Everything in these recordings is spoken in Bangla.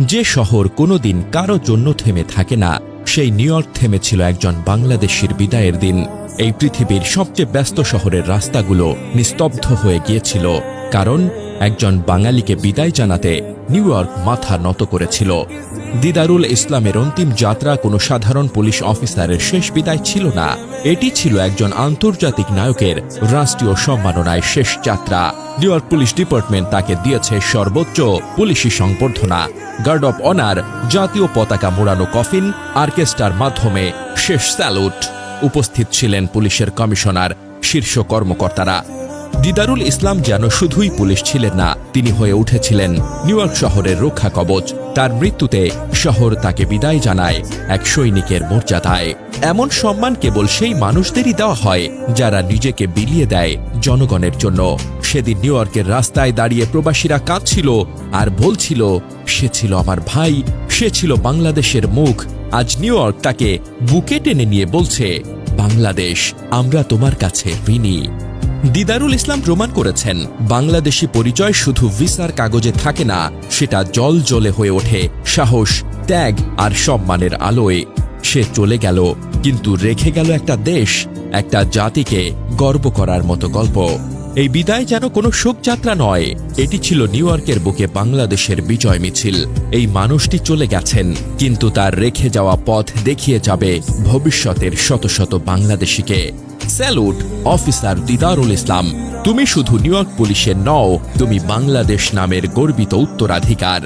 যে শহর কোনোদিন কারও জন্য থেমে থাকে না, সেই নিউ ইয়র্ক থেমেছিল একজন বাংলাদেশির বিদায়ের দিন। এই পৃথিবীর সবচেয়ে ব্যস্ত শহরের রাস্তাগুলো নিস্তব্ধ হয়ে গিয়েছিল, কারণ একজন বাঙালিকে বিদায় জানাতে নিউ ইয়র্ক মাথা নত করেছিল। দিদারুল ইসলামের অন্তিম যাত্রা কোনো সাধারণ পুলিশ অফিসারের শেষ বিদায় ছিল না। এটি ছিল একজন আন্তর্জাতিক নায়কের রাষ্ট্রীয় সম্মাননায় শেষ যাত্রা। নিউ ইয়র্ক পুলিশ ডিপার্টমেন্ট তাকে দিয়েছে সর্বোচ্চ পুলিশি সংবর্ধনা। গার্ড অব অনার, জাতীয় পতাকা মোড়ানো কফিন অর্কেস্ট্রার মাধ্যমে শেষ স্যালুট। উপস্থিত ছিলেন পুলিশের কমিশনার, শীর্ষ কর্মকর্তারা। দিদারুল ইসলাম যেন শুধুই পুলিশ ছিলেন না, তিনি হয়ে উঠেছিলেন নিউ ইয়র্ক শহরের রক্ষা কবচ। তার মৃত্যুতে শহর তাকে বিদায় জানায় এক সৈনিকের মর্যাদায়। এমন সম্মান কেবল সেই মানুষদেরই দেওয়া হয়, যারা নিজেকে বিলিয়ে দেয় জনগণের জন্য। সেদিন নিউ ইয়র্কের রাস্তায় দাঁড়িয়ে প্রবাসীরা কাঁদছিল আর বলছিল, সে ছিল আমার ভাই, সে ছিল বাংলাদেশের মুখ। আজ নিউ ইয়র্ক তাকে বুকে টেনে নিয়ে বলছে, বাংলাদেশ, আমরা তোমার কাছে ঋণী। দিদারুল ইসলাম প্রমাণ করেছেন, বাংলাদেশি পরিচয় শুধু ভিসার কাগজে থাকে না, সেটা জল জলে হয়ে ওঠে, সাহস, ত্যাগ আর সম্মানের আলোয়। সে চলে গেল, কিন্তু রেখে গেল একটা দেশ, একটা জাতিকে গর্ব করার মতো গল্প। এই বিদায় যেন কোনো শোকযাত্রা নয়, এটি ছিল নিউ ইয়র্কের বুকে বাংলাদেশের বিজয় মিছিল। এই মানুষটি চলে গেছেন, কিন্তু তার রেখে যাওয়া পথ দেখিয়ে যাবে ভবিষ্যতের শত শত বাংলাদেশিকে। Salute, officer Didarul Islam. তুমি শুধু নিউ ইয়র্ক পুলিশের নও, তুমি বাংলাদেশ নামের গর্বিত উত্তরাধিকার।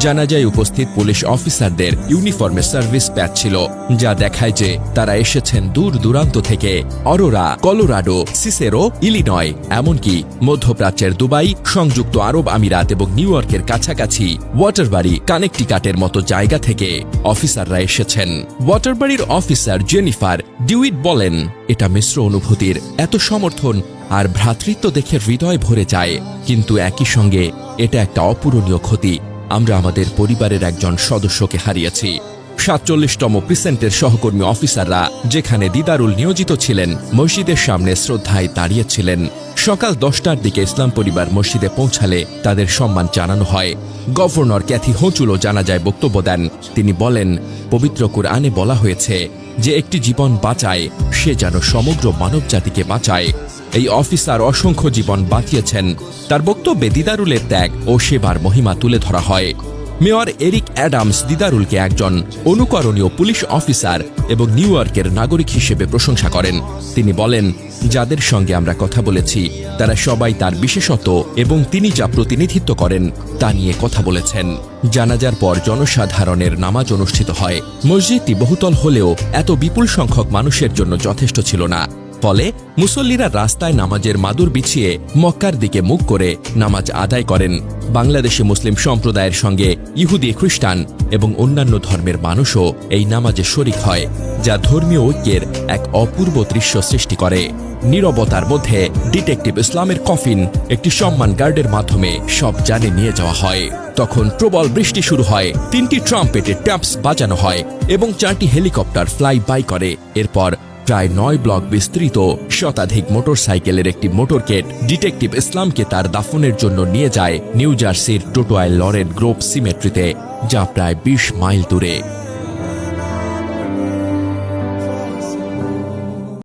জানাজায় উপস্থিত পুলিশ অফিসারদের ইউনিফর্মে সার্ভিস প্যাচ ছিল, যা দেখায় যে তারা এসেছেন দূর দূরান্ত থেকে। অরোরা, কলোরাডো, সিসেরো, ইলিনয়, এমনকি মধ্যপ্রাচ্যের দুবাই, সংযুক্ত আরব আমিরাত এবং নিউ ইয়র্কের কাছাকাছি ওয়াটারবাড়ি, কানেকটিকাটের মতো জায়গা থেকে অফিসাররা এসেছেন। ওয়াটারবাড়ির অফিসার জেনিফার ডিউইট বলেন, এটা মিশ্র অনুভূতির, এত সমর্থন আর ভ্রাতৃত্ব দেখে হৃদয় ভরে যায়। কিন্তু একই সঙ্গে এটা একটা অপূরণীয় ক্ষতি। আমরা আমাদের পরিবারের একজন সদস্যকে হারিয়েছি। সাতচল্লিশতম প্রিসেন্টের সহকর্মী অফিসাররা, যেখানে দিদারুল নিয়োজিত ছিলেন, মসজিদের সামনে শ্রদ্ধায় দাঁড়িয়েছিলেন। সকাল দশটার দিকে ইসলাম পরিবার মসজিদে পৌঁছালে তাদের সম্মান জানানো হয়। গভর্নর ক্যাথি হোঁচুলো জানা যায় বক্তব্য দেন। তিনি বলেন, পবিত্র কুরআনে বলা হয়েছে যে, একটি জীবন বাঁচায়, সে যেন সমগ্র মানবজাতিকে বাঁচায়। এই অফিসার অসংখ্য জীবন বাঁচিয়েছেন। তার বক্তব্যে দিদারুলের ত্যাগ ও সেবার মহিমা তুলে ধরা হয়। মেয়র এরিক অ্যাডামস দিদারুলকে একজন অনুকরণীয় পুলিশ অফিসার এবং নিউ ইয়র্কের নাগরিক হিসেবে প্রশংসা করেন। তিনি বলেন, যাদের সঙ্গে আমরা কথা বলেছি, তারা সবাই তার বিশেষত্ব এবং তিনি যা প্রতিনিধিত্ব করেন, তা নিয়ে কথা বলেছেন। জানাজার পর জনসাধারণের নামাজ অনুষ্ঠিত হয়। মসজিদটি বহুতল হলেও এত বিপুল সংখ্যক মানুষের জন্য যথেষ্ট ছিল না। ফলে মুসল্লিরা রাস্তায় নামাজের মাদুর বিছিয়ে মক্কার দিকে মুখ করে নামাজ আদায় করেন। বাংলাদেশি মুসলিম সম্প্রদায়ের সঙ্গে ইহুদি খ্রিস্টান এবং অন্যান্য ধর্মের মানুষও এই নামাজে শরিক হয়, যা ধর্মীয় ঐক্যের এক অপূর্ব দৃশ্য সৃষ্টি করে। নীরবতার মধ্যে ডিটেকটিভ ইসলামের কফিন, একটি সম্মান গার্ডের মাধ্যমে সব জানে নিয়ে যাওয়া হয়। তখন প্রবল বৃষ্টি শুরু হয়, তিনটি ট্রাম্পেটে ট্যাপস বাজানো হয় এবং চারটি হেলিকপ্টার ফ্লাই বাই করে। এরপর প্রায় নয় ব্লক বিস্তৃত। শতাধিক মোটরসাইকেলের একটি মোটরকেট ডিটেকটিভ ইসলামকে তার দাফনের জন্য নিয়ে যায় নিউ জার্সির টোটোয়াই লরেন গ্রোভ সিমেট্রিতে, যা প্রায় বিশ মাইল দূরে।